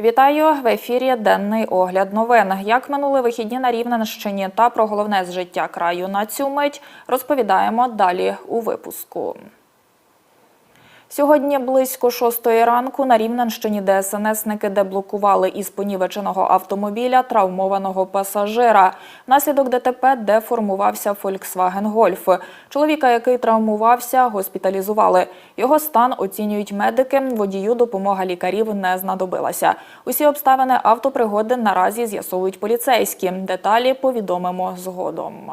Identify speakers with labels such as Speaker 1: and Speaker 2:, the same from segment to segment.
Speaker 1: Вітаю в ефірі Денний огляд новин. Як минули вихідні на Рівненщині та про головне з життя краю на цю мить розповідаємо далі у випуску. Сьогодні близько шостої ранку на Рівненщині ДСНСники деблокували із понівеченого автомобіля травмованого пасажира. Внаслідок ДТП деформувався Volkswagen Golf. Чоловіка, який травмувався, госпіталізували. Його стан оцінюють медики. Водію допомога лікарів не знадобилася. Усі обставини автопригоди наразі з'ясовують поліцейські. Деталі повідомимо згодом.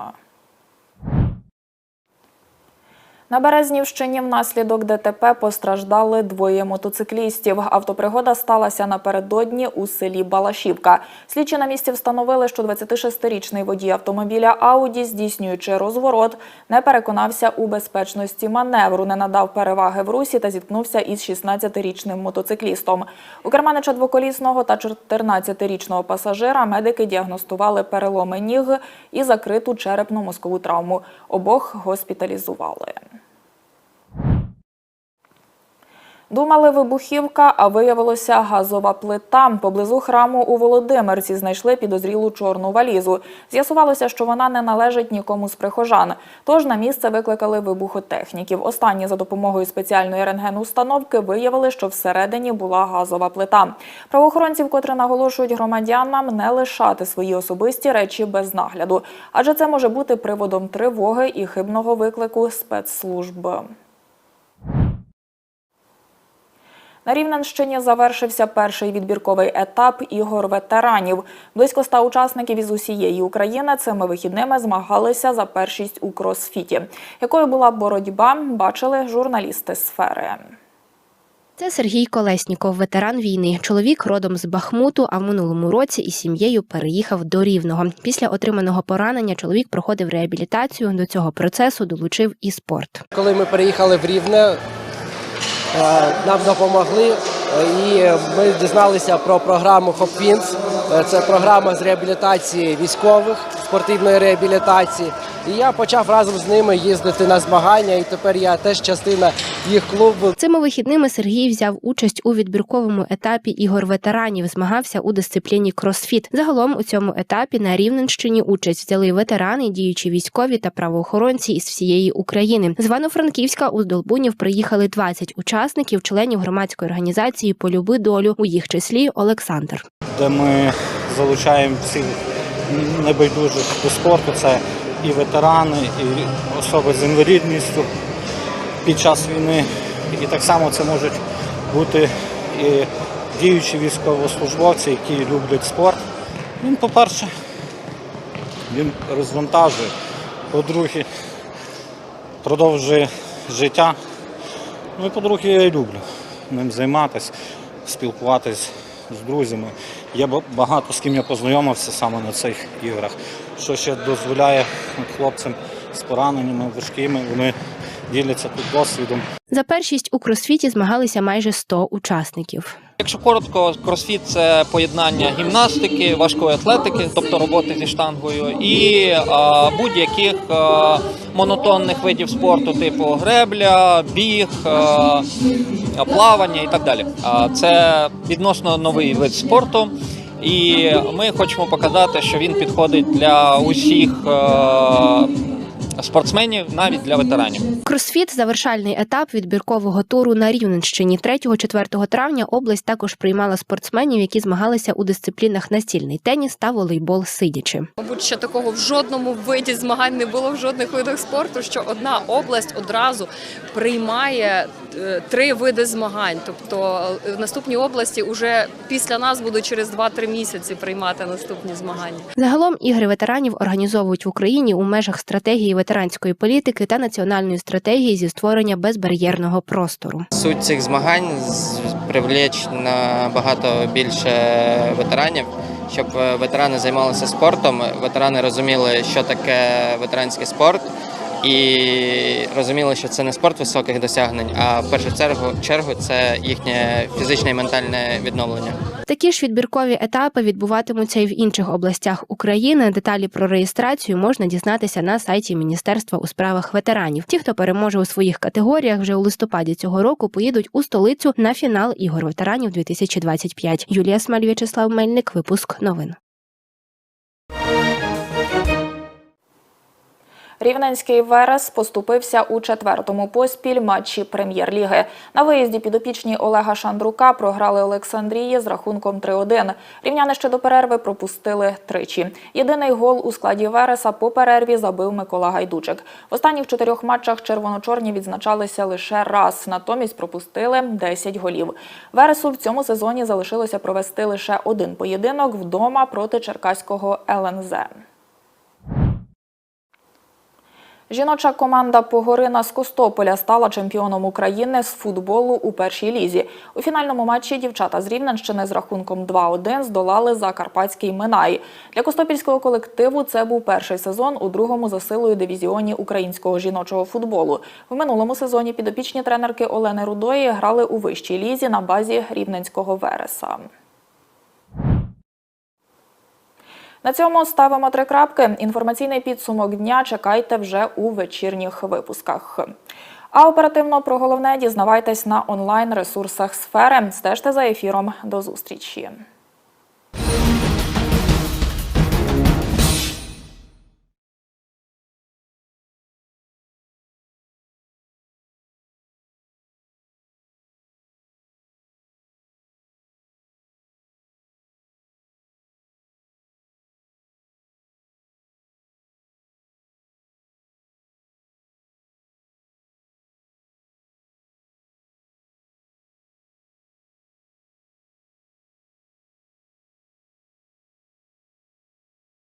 Speaker 1: На Березнівщині внаслідок ДТП постраждали двоє мотоциклістів. Автопригода сталася напередодні у селі Балашівка. Слідчі на місці встановили, що 26-річний водій автомобіля Ауді, здійснюючи розворот, не переконався у безпечності маневру, не надав переваги в русі та зіткнувся із 16-річним мотоциклістом. У керманича двоколісного та 14-річного пасажира медики діагностували переломи ніг і закриту черепно-мозкову травму. Обох госпіталізували. Думали вибухівка, а виявилося газова плита. Поблизу храму у Володимирці знайшли підозрілу чорну валізу. З'ясувалося, що вона не належить нікому з прихожан. Тож на місце викликали вибухотехніків. Останні за допомогою спеціальної рентгеnuстановки виявили, що всередині була газова плита. Правоохоронці вкотре наголошують громадянам не лишати свої особисті речі без нагляду, адже це може бути приводом тривоги і хибного виклику спецслужб. На Рівненщині завершився перший відбірковий етап ігор ветеранів. Близько ста учасників із усієї України цими вихідними змагалися за першість у кросфіті. Якою була боротьба, бачили журналісти сфери.
Speaker 2: Це Сергій Колесніков, ветеран війни. Чоловік родом з Бахмуту, а в минулому році із сім'єю переїхав до Рівного. Після отриманого поранення чоловік проходив реабілітацію. До цього процесу долучив і спорт.
Speaker 3: Коли ми переїхали в Рівне, нам допомогли е, і ми дізналися про програму Хопвінс. Це програма з реабілітації військових, спортивної реабілітації. І я почав разом з ними їздити на змагання, і тепер я теж частина їх клубу.
Speaker 2: Цими вихідними Сергій взяв участь у відбірковому етапі ігор ветеранів. Змагався у дисципліні кросфіт. Загалом у цьому етапі на Рівненщині участь взяли ветерани, діючі військові та правоохоронці із всієї України. З Івано-Франківська у Здолбунів приїхали 20 учасників, членів громадської організації Полюби долю у їх числі Олександр.
Speaker 4: де ми залучаємо всіх небайдужих до спорту. Це і ветерани, і особи з інвалідністю під час війни. І так само це можуть бути і діючі військовослужбовці, які люблять спорт. Він, по-перше, він розвантажує, по-друге, продовжує життя. Ну і по-друге, я люблю ним займатися, спілкуватись з друзями. Є багато з ким я познайомився саме на цих іграх, що ще дозволяє хлопцям з пораненнями важкими, вони діляться тут досвідом.
Speaker 2: За першість у кросфіті змагалися майже 100 учасників.
Speaker 5: Якщо коротко, кросфіт це поєднання гімнастики, важкої атлетики, тобто роботи зі штангою, і будь-яких монотонних видів спорту, типу гребля, біг, плавання і так далі. Це відносно новий вид спорту. І ми хочемо показати, що він підходить для усіх спортсменів, навіть для ветеранів.
Speaker 2: Кросфіт завершальний етап відбіркового туру на Рівненщині. 3-4 травня область також приймала спортсменів, які змагалися у дисциплінах настільний теніс та волейбол сидячи.
Speaker 6: Мабуть, ще такого в жодному виді змагань не було в жодних видах спорту, що одна область одразу приймає е, три види змагань. Тобто е, в наступній області вже після нас будуть через 2-3 місяці приймати наступні змагання.
Speaker 2: Загалом ігри ветеранів організовують в Україні у межах стратегії ветеранської політики та національної стратегії зі створення безбар'єрного простору.
Speaker 7: Суть цих змагань привлечь набагато більше ветеранів, щоб е, ветерани займалися спортом, ветерани розуміли, що таке ветеранський спорт, і розуміли, що це не спорт високих досягнень, а в першу чергу, чергу це їхнє фізичне і ментальне відновлення.
Speaker 2: Такі ж відбіркові етапи відбуватимуться і в інших областях України. Деталі про реєстрацію можна дізнатися на сайті Міністерства у справах ветеранів. Ті, хто переможе у своїх категоріях, вже у листопаді цього року поїдуть у столицю на фінал ігор ветеранів 2025. Юлія Смаль, В'ячеслав Мельник. Випуск новин.
Speaker 1: Рівненський Верес поступився у четвертому поспіль матчі прем'єр-ліги. На виїзді підопічні Олега Шандрука програли Олександрії з рахунком 3-1. Рівняни ще до перерви пропустили тричі. Єдиний гол у складі Вереса по перерві забив Микола Гайдучик. В останніх чотирьох матчах червоно-чорні відзначалися лише раз, натомість пропустили 10 голів. Вересу в цьому сезоні залишилося провести лише один поєдинок вдома проти черкаського ЛНЗ. Жіноча команда Погорина з Костополя стала чемпіоном України з футболу у першій лізі. У фінальному матчі дівчата з Рівненщини з рахунком 2-1 здолали Закарпатський Минай. Для костопільського колективу це був перший сезон у другому за силою дивізіоні українського жіночого футболу. В минулому сезоні підопічні тренерки Олени Рудої грали у вищій лізі на базі Рівненського Вереса. На цьому ставимо три крапки. Інформаційний підсумок дня чекайте вже у вечірніх випусках. А оперативно про головне дізнавайтесь на онлайн ресурсах сфери. Стежте за ефіром. До зустрічі.